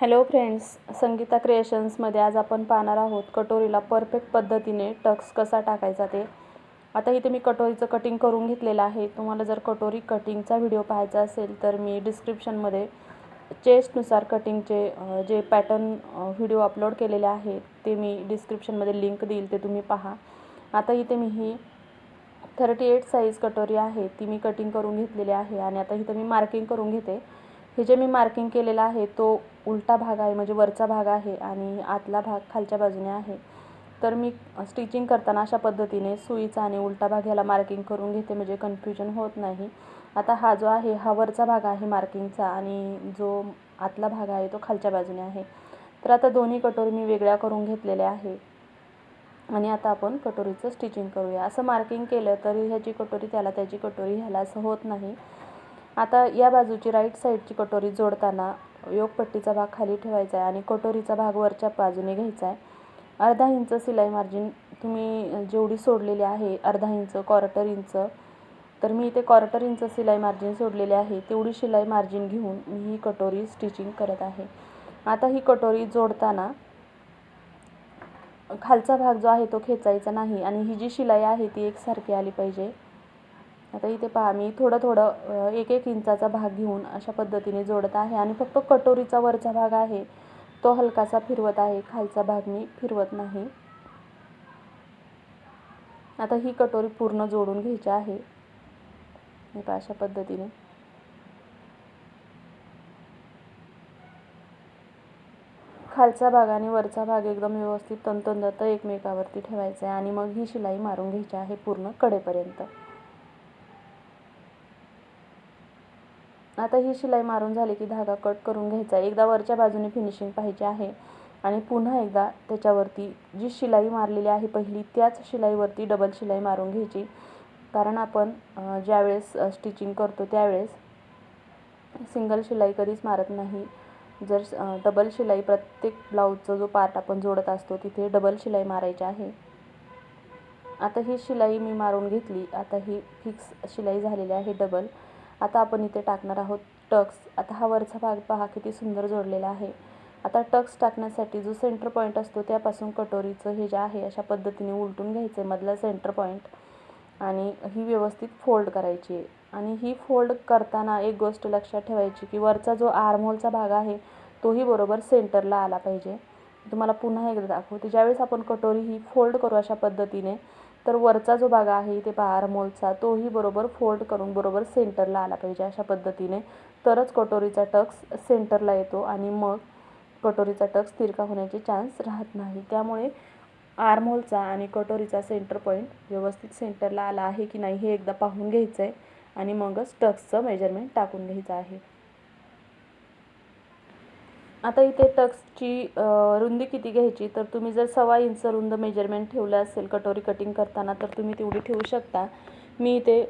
Hello friends Sangeeta क्रिएशन्समध्ये आज आपण पाहणार आहोत कटोरीला परफेक्ट पद्धतीने टक्स कसा टाकायचा ते. आता इथे मी कटोरीचं कटिंग करून घेतलेलं आहे. तुम्हाला जर कटोरी कटिंगचा व्हिडिओ पाहायचा असेल तर मी डिस्क्रिप्शनमध्ये चेस्टनुसार कटिंगचे जे पॅटर्न व्हिडिओ अपलोड केलेले आहेत ते मी डिस्क्रिप्शनमध्ये लिंक देईल ते तुम्ही पहा. आता इथे मी ही थर्टी एट साईज कटोरी आहे ती मी कटिंग करून घेतलेली आहे आणि आता इथं मी मार्किंग करून घेते. हे जे मी मार्किंग केलेलं आहे तो उलटा भाग आहे म्हणजे वरचा भाग आहे आणि आतला भाग खालच्या बाजूने आहे. तर मी स्टिचिंग करताना अशा पद्धतीने सुईचा आणि उलटा भाग ह्याला मार्किंग करून घेते म्हणजे कन्फ्युजन होत नाही. आता हा जो आहे हा वरचा भाग आहे मार्किंगचा आणि जो आतला भाग आहे तो खालच्या बाजूने आहे. तर आता दोन्ही कटोरी मी वेगळ्या करून घेतलेल्या आहे. आणि आता आपण कटोरीचं स्टिचिंग करूया. असं मार्किंग केलं तरी ह्याची कटोरी त्याला त्याची कटोरी ह्याला असं होत नाही. आता या बाजूची राईट साईडची कटोरी जोडताना योगपट्टीचा भाग खाली ठेवायचा आहे आणि कटोरीचा भाग वरच्या बाजूने घ्यायचा आहे. अर्धा इंच सिलाई मार्जिन तुम्ही जेवढी सोडलेली आहे अर्धा इंच क्वार्टर इंच तर मी इथे क्वार्टर इंच सिलाई मार्जिन सोडलेली आहे तेवढी शिलाई मार्जिन घेऊन मी ही कटोरी स्टिचिंग करत आहे. आता ही कटोरी जोडताना खालचा भाग जो आहे तो खेचायचा नाही आणि ही जी शिलाई आहे ती एकसारखी आली पाहिजे. आता इथे पहा मी थोडं थोडं एक एक इंचाचा भाग घेऊन अशा पद्धतीने जोडत आहे आणि फक्त कटोरीचा वरचा भाग आहे. तो हलकासा फिरवत आहे. खालचा भाग मी फिरवत नाही. आता ही कटोरी पूर्ण जोडून घ्यायची आहे. अशा पद्धतीने. खालचा भाग आणि वरचा भाग एकदम व्यवस्थित तंतोतंत एकमेकावरती ठेवायचा आहे आणि मग ही शिलाई मारून घ्यायची आहे पूर्ण कडेपर्यंत. आता ही शिलाई मारून झाली की धागा कट करून घ्यायचा. एकदा वरच्या बाजूने फिनिशिंग पाहिजे आहे आणि पुन्हा एकदा त्याच्यावरती जी शिलाई मारलेली आहे पहिली त्याच शिलाईवरती डबल शिलाई मारून घ्यायची. कारण आपण ज्यावेळेस स्टिचिंग करतो त्यावेळेस सिंगल शिलाई कधीच मारत नाही. जर डबल शिलाई प्रत्येक ब्लाऊजचा जो पार्ट आपण जोडत असतो तिथे डबल शिलाई मारायची आहे. आता ही शिलाई मी मारून घेतली. आता ही फिक्स शिलाई झालेली आहे डबल आता आपण इथे टाकणार आहोत टक्स. आता हा वरचा भाग पहा किती सुंदर जोडलेला आहे. आता टक्स टाकण्यासाठी जो सेंटर पॉईंट असतो त्यापासून कटोरीचं हे जे आहे अशा पद्धतीने उलटून घ्यायचं आहे मधला सेंटर पॉईंट आणि ही व्यवस्थित फोल्ड करायची आहे. आणि ही फोल्ड करताना एक गोष्ट लक्षात ठेवायची की वरचा जो आर्महोलचा भाग आहे तोही बरोबर सेंटरला आला पाहिजे. तुम्हाला पुन्हा एकदा दाखवते. ज्यावेळेस आपण कटोरी ही फोल्ड करू अशा पद्धतीने तर वरचा जो भाग आहे इथे पहा मोलचा तोही बरोबर फोल्ड करून बरोबर सेंटरला आला पाहिजे अशा पद्धतीने. तरच कटोरीचा टक्स सेंटरला येतो आणि मग कटोरीचा टक्स तिरका होण्याचे चान्स राहत नाही. त्यामुळे आर्महोलचा आणि कटोरीचा सेंटर पॉईंट व्यवस्थित सेंटरला आला आहे की नाही हे एकदा पाहून घ्यायचं आहे आणि मगच टक्सचं मेजरमेंट टाकून घ्यायचं आहे. आता इथे टक्सची रुंदी किती घ्यायची? तर तुम्ही जर सव्वा इंच रुंद मेजरमेंट ठेवलं असेल कटोरी कटिंग करताना तर तुम्ही तेवढी ठेवू शकता. मी इथे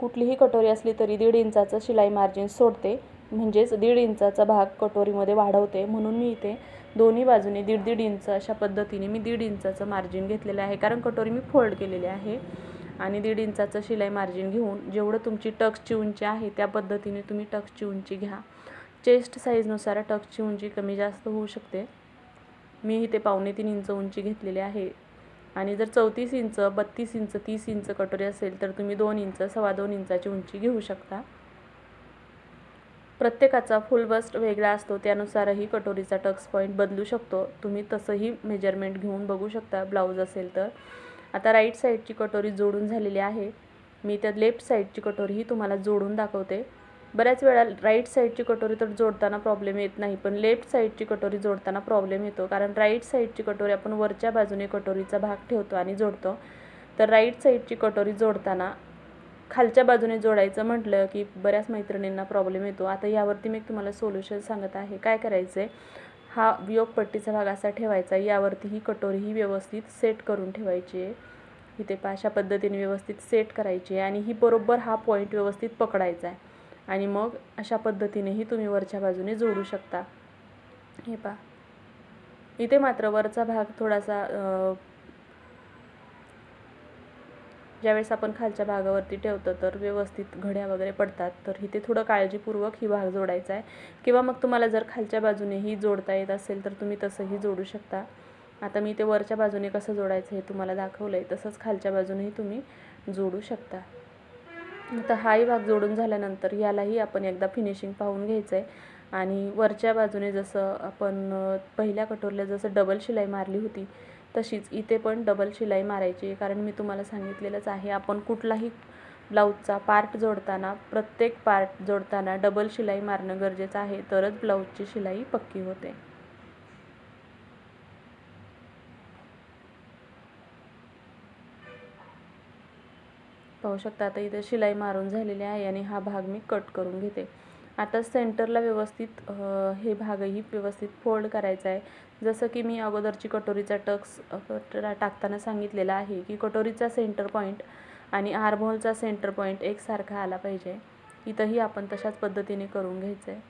कुठलीही कटोरी असली तरी दीड इंचाचं शिलाई मार्जिन सोडते. म्हणजेच दीड इंचाचा भाग कटोरीमध्ये वाढवते. म्हणून मी इथे दोन्ही बाजूने दीड दीड इंच अशा पद्धतीने मी दीड इंचाचं मार्जिन घेतलेलं आहे. कारण कटोरी मी फोल्ड केलेली आहे. आणि दीड इंचाचं शिलाई मार्जिन घेऊन जेवढं तुमची टक्सची उंची आहे त्या पद्धतीने तुम्ही टक्सची उंची घ्या. चेस्ट साईजनुसार टक्सची उंची कमी जास्त होऊ शकते. मी इथे पावणे तीन इंच उंची घेतलेली आहे. आणि जर चौतीस इंच बत्तीस इंच तीस इंच कटोरी असेल तर तुम्ही दोन इंच सव्वा दोन इंचाची उंची घेऊ शकता. प्रत्येकाचा फुल बस्ट वेगळा असतो त्यानुसारही कटोरीचा टक्स पॉईंट बदलू शकतो. तुम्ही तसंही मेजरमेंट घेऊन बघू शकता ब्लाऊज असेल तर. आता राईट साईडची कटोरी जोडून झालेली आहे. मी त्या लेफ्ट साईडची कटोरीही तुम्हाला जोडून दाखवते. बऱ्याच वेळा राईट साईडची कटोरी तर जोडताना प्रॉब्लेम येत नाही पण लेफ्ट साईडची कटोरी जोडताना प्रॉब्लेम येतो. कारण राईट साईडची कटोरी आपण वरच्या बाजूने कटोरीचा भाग ठेवतो आणि जोडतो. तर राईट साईडची कटोरी जोडताना खालच्या बाजूने जोडायचं म्हटलं की बऱ्याच मैत्रिणींना प्रॉब्लेम येतो. आता यावरती मी तुम्हाला सोल्युशन सांगत आहे. काय करायचं आहे हा वियोगपट्टीचा भाग असा ठेवायचा यावरती ही कटोरी ही व्यवस्थित सेट करून ठेवायची आहे. इथे अशा पद्धतीने व्यवस्थित सेट करायची आहे आणि ही बरोबर हा पॉईंट व्यवस्थित पकडायचा आहे. आणि मग अशा पद्धतीनेही तुम्ही वरच्या बाजूने जोडू शकता. हे पा इथे मात्र वरचा भाग थोडासा ज्यावेळेस आपण खालच्या भागावरती ठेवतो तर व्यवस्थित घड्या वगैरे पडतात. तर इथे थोडं काळजीपूर्वक ही भाग जोडायचा आहे. किंवा मग तुम्हाला जर खालच्या बाजूनेही जोडता येत असेल तर तुम्ही तसंही जोडू शकता. आता मी ते वरच्या बाजूने कसं जोडायचं हे तुम्हाला दाखवलं आहे तसंच खालच्या बाजूनेही तुम्ही जोडू शकता. आता हाही भाग जोडून झाल्यानंतर यालाही आपण एकदा फिनिशिंग पाहून घ्यायचं आहे आणि वरच्या बाजूने जसं आपण पहिल्या कटोरीला जसं डबल शिलाई मारली होती तशीच इथे पण डबल शिलाई मारायची कारण मी तुम्हाला सांगितलेलंच आहे आपण कुठलाही ब्लाऊजचा पार्ट जोडताना प्रत्येक पार्ट जोडताना डबल शिलाई मारणं गरजेचं आहे. तरच ब्लाऊजची शिलाई पक्की होते. पाहू शकता आता इथे शिलाई मारून झालेली आहे आणि हा भाग मी कट करून घेते. आता सेंटरला व्यवस्थित हे भागही व्यवस्थित फोल्ड करायचा आहे. जसं की मी अगोदरची कटोरीचा टक्स टाकताना सांगितलेला आहे की कटोरीचा सेंटर पॉईंट आणि आर्महोलचा सेंटर पॉईंट एकसारखा आला पाहिजे. इथंही आपण तशाच पद्धतीने करून घ्यायचं आहे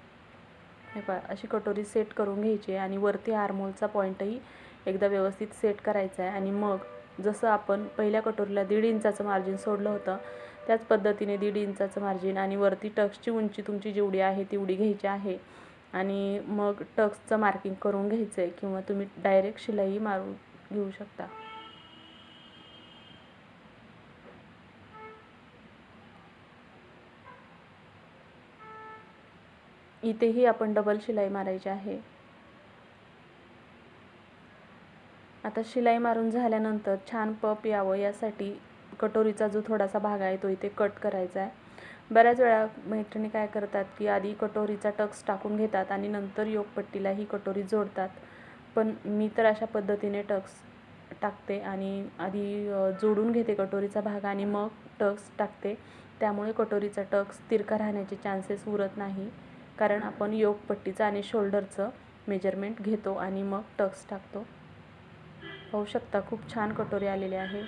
हे पा अशी कटोरी सेट करून घ्यायची आहे आणि वरती आर्महोलचा पॉईंटही एकदा व्यवस्थित सेट करायचा आहे आणि मग जसं आपण पहिल्या कटोरीला दीड इंचाचं मार्जिन सोडलं होतं त्याच पद्धतीने दीड इंचाचं मार्जिन आणि वरती टक्सची उंची तुमची जेवढी आहे तेवढी घ्यायची आहे. आणि मग टक्सचं मार्किंग करून घ्यायचं आहे किंवा तुम्ही डायरेक्ट शिलाई मारून घेऊ शकता. इथेही आपण डबल शिलाई मारायची आहे. आता शिलाई मारून झाल्यानंतर छान पप यावं यासाठी कटोरीचा जो थोडासा भाग आहे तो इथे कट करायचा आहे. बऱ्याच वेळा मैत्रिणी काय करतात की आधी कटोरीचा टक्स टाकून घेतात आणि नंतर योगपट्टीला ही कटोरी जोडतात. पण मी तर अशा पद्धतीने टक्स टाकते आणि आधी जोडून घेते कटोरीचा भाग आणि मग टक्स टाकते. त्यामुळे कटोरीचा टक्स तिरका राहण्याचे चान्सेस उरत नाही. कारण आपण योगपट्टीचं आणि शोल्डरचं मेजरमेंट घेतो आणि मग टक्स टाकतो. पाहू शकता खूप छान कटोरी आलेली आहे.